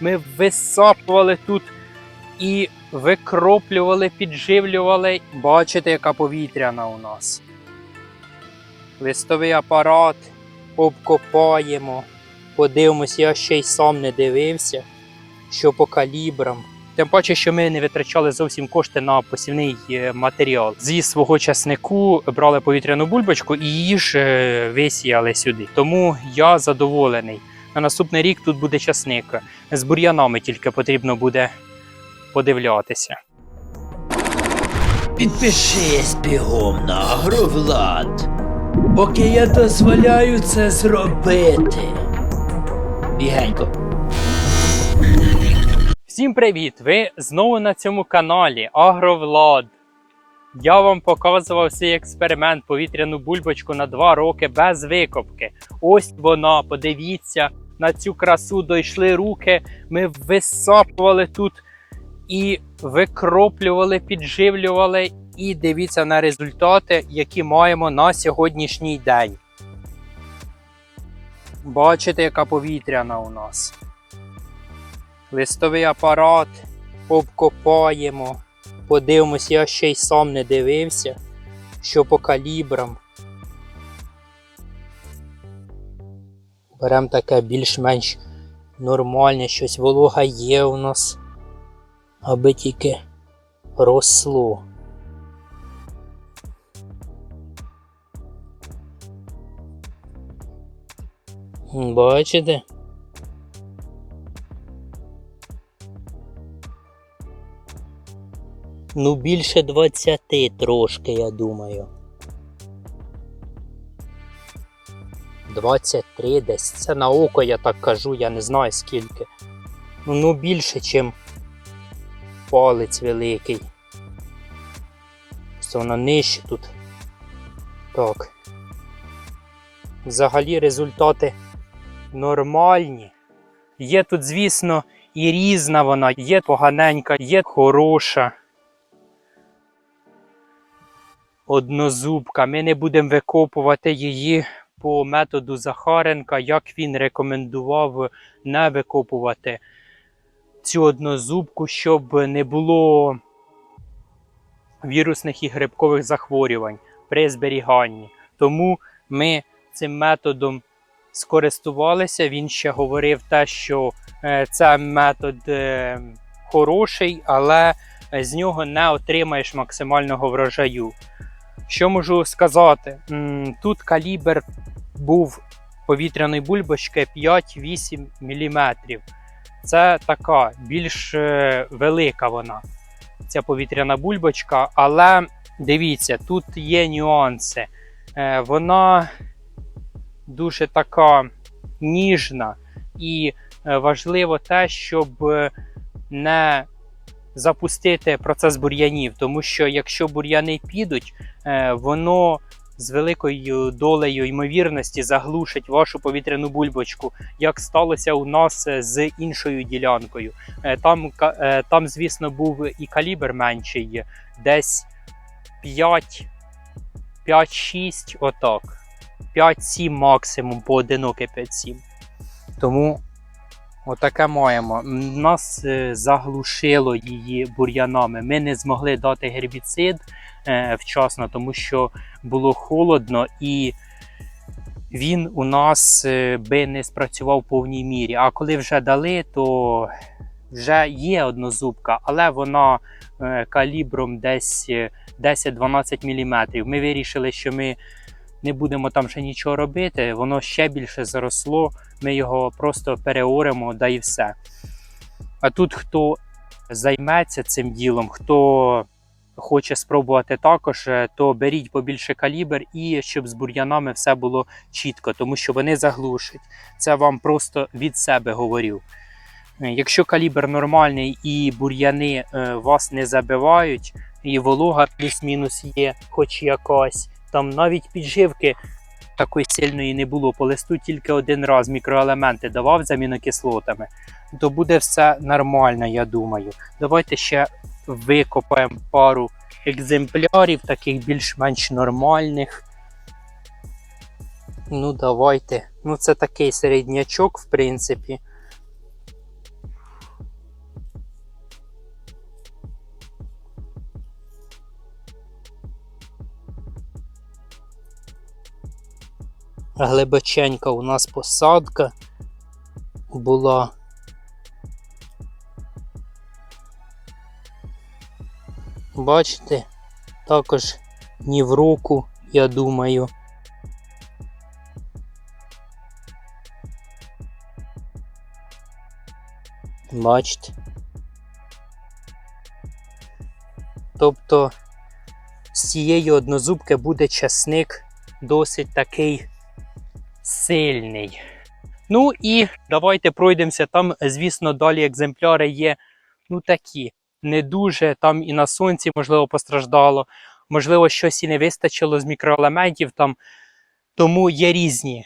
Ми висапували тут і викроплювали, підживлювали. Бачите, яка повітряна у нас. Листовий апарат обкопаємо. Подивимось, я ще й сам не дивився, що по калібрам. Тим паче, що ми не витрачали зовсім кошти на посівний е, матеріал. Зі свого часнику брали повітряну бульбочку і її ж е, висіяли сюди. Тому я задоволений. На наступний рік тут буде часник. З бур'янами тільки потрібно буде подивлятися. Підпишись бігом на агровлад, поки я дозволяю це зробити. Бігенько. Всім привіт! Ви знову на цьому каналі Агровлад. Я вам показував цей експеримент повітряну бульбочку на 2 роки без викопки. Ось вона, подивіться, на цю красу дійшли руки. Ми висапували тут і викроплювали, підживлювали. І дивіться на результати, які маємо на сьогоднішній день. Бачите, яка повітряна у нас. Листовий апарат обкопаємо. Подивимось, я ще й сам не дивився, що по калібрам. Беремо таке більш-менш нормальне, щось волога є у нас, аби тільки росло. Бачите? Ну, більше 20 трошки, я думаю. 23 десь. Це на око, я так кажу, я не знаю скільки. Ну, ну більше, чим палець великий. Просто вона нижче тут. Так. Взагалі результати нормальні. Є тут, звісно, і різна вона, є поганенька, є хороша. Однозубка. Ми не будемо викопувати її по методу Захаренка, як він рекомендував не викопувати цю однозубку, щоб не було вірусних і грибкових захворювань при зберіганні. Тому ми цим методом скористувалися. Він ще говорив те, що е, це метод е, хороший, але з нього не отримаєш максимального врожаю. Що можу сказати? Тут калібр був повітряної бульбочки 5-8 мм. Це така більш е, велика вона, ця повітряна бульбочка, але дивіться, тут є нюанси. Е, Вона дуже така ніжна і е, важливо те, щоб не запустити процес бур'янів, тому що якщо бур'яни підуть, е, воно з великою долею ймовірності заглушить вашу повітряну бульбочку, як сталося у нас е, з іншою ділянкою. Е, Там, там звісно, був і калібр менший, десь 5, 5-6, отак. 5-7 максимум, поодиноке 5-7. Тому Отаке маємо. Нас е, заглушило її бур'янами. Ми не змогли дати гербіцид е, вчасно, тому що було холодно і він у нас е, би не спрацював в повній мірі. А коли вже дали, то вже є однозубка, але вона калібром десь е, 10-12 мм. Ми вирішили, що ми не будемо там ще нічого робити, воно ще більше заросло, ми його просто переоремо, да і все. А тут хто займеться цим ділом, хто хоче спробувати також, е, то беріть побільше калібр і щоб з бур'янами все було чітко, тому що вони заглушать. Це вам просто від себе говорю. Е, Якщо калібр нормальний і бур'яни е, вас не забивають, і волога плюс-мінус є, хоч якась, там навіть підживки такої сильної не було. По листу тільки один раз мікроелементи давав з амінокислотами, то буде все нормально, я думаю. Давайте ще викопаємо пару екземплярів, таких більш-менш нормальних. Ну, давайте. Ну, це такий середнячок, в принципі. Глибоченька у нас посадка була. Бачите, також ні в руку, я думаю. Бачите. Тобто з цієї однозубки буде часник досить такий сильний. Ну і давайте пройдемося. Там, звісно, далі екземпляри є ну такі, не дуже. Там і на сонці, можливо, постраждало, можливо, щось і не вистачило з мікроелементів там. Тому є різні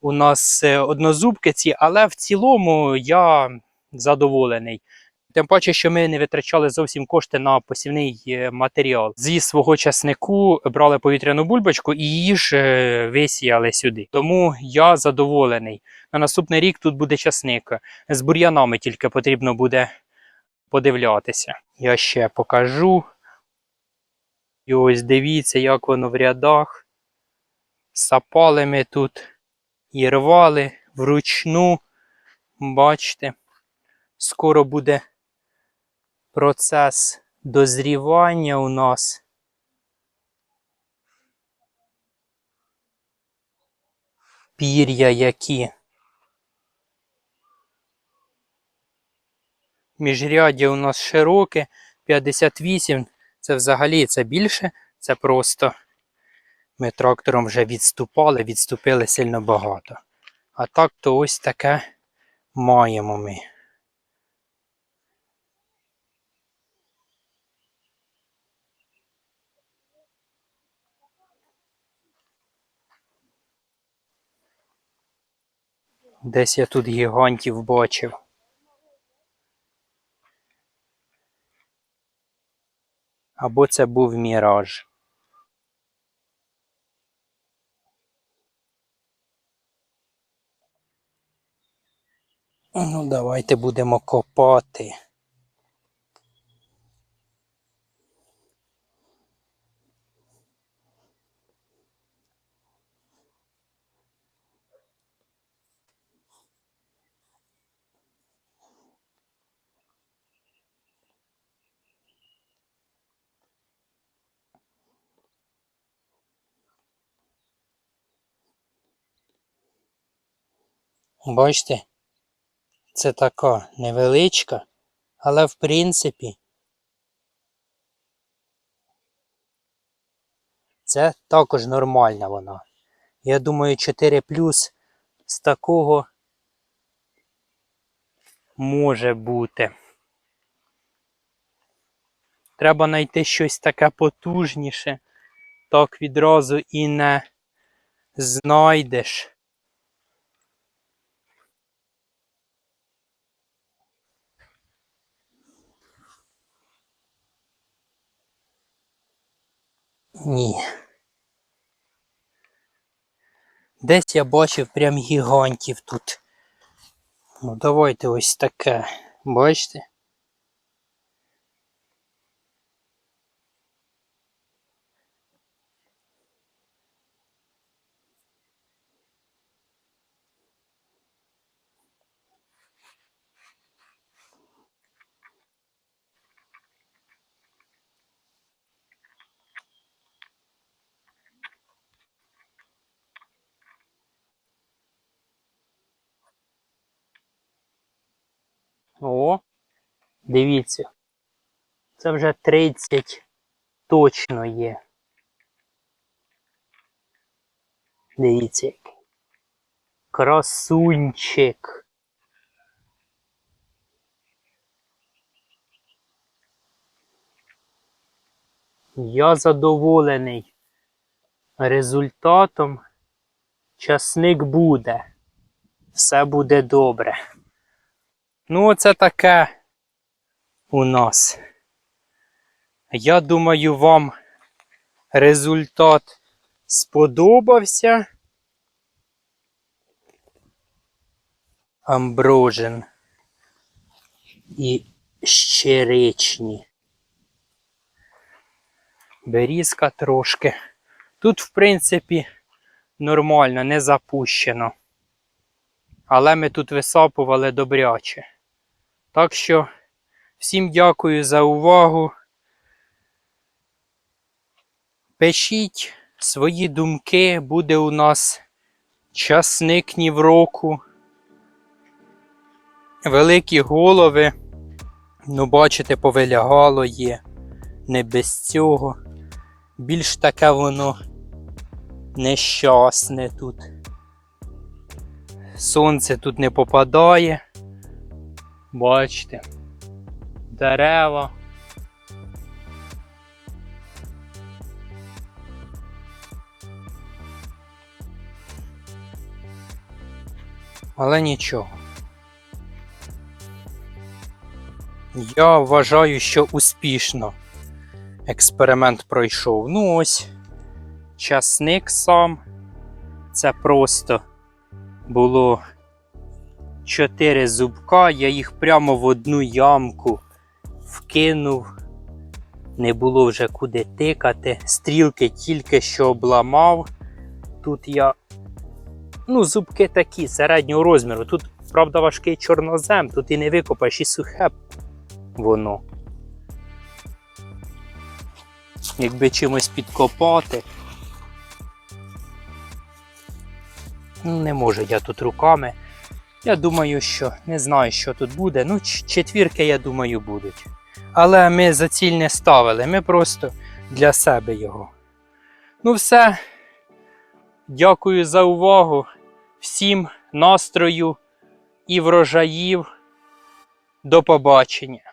у нас е, однозубки ці, але в цілому я задоволений. Тим паче, що ми не витрачали зовсім кошти на посівний е, матеріал. Зі свого часнику брали повітряну бульбочку і її ж е, висіяли сюди. Тому я задоволений. На наступний рік тут буде часник. З бур'янами тільки потрібно буде подивлятися. Я ще покажу. І ось дивіться, як воно в рядах. Сапали ми тут і рвали вручну. Бачите, скоро буде процес дозрівання у нас. Пір'я які. Міжряддя у нас широке, 58. Це взагалі це більше, це просто ми трактором вже відступали, відступили сильно багато. А так то ось таке маємо ми. Десь я тут гігантів бачив. Або це був міраж. Ну, давайте будемо копати. Бачите? Це така невеличка, але в принципі це також нормальна вона. Я думаю, 4 плюс з такого може бути. Треба знайти щось таке потужніше. Так відразу і не знайдеш. Ні. Десь я бачив прям гігантів тут. Ну, давайте ось таке. Бачите? О, дивіться. Це вже 30 точно є. Дивіться який. Красунчик. Я задоволений результатом. Часник буде. Все буде добре. Ну, оце таке у нас. Я думаю, вам результат сподобався. Амброжен і щеречні. Берізка трошки. Тут, в принципі, нормально, не запущено. Але ми тут висапували добряче. Так що всім дякую за увагу. Пишіть свої думки, буде у нас часник ні в року. Великі голови. Ну, бачите, повилягало є. Не без цього. Більш таке воно нещасне тут. Сонце тут не попадає. Бачите. Дерева. Але нічого. Я вважаю, що успішно експеримент пройшов. Ну ось, часник сам. Це просто було чотири зубка, я їх прямо в одну ямку вкинув. Не було вже куди тикати. Стрілки тільки що обламав. Тут я. Ну, зубки такі середнього розміру. Тут, правда, важкий чорнозем, тут і не викопаєш і сухе воно. Якби чимось підкопати. Ну, Не можу я тут руками. Я думаю, що не знаю, що тут буде. Ну, четвірки, я думаю, будуть. Але ми за ціль не ставили, ми просто для себе його. Ну, все. Дякую за увагу. Всім настрою і врожаїв. До побачення.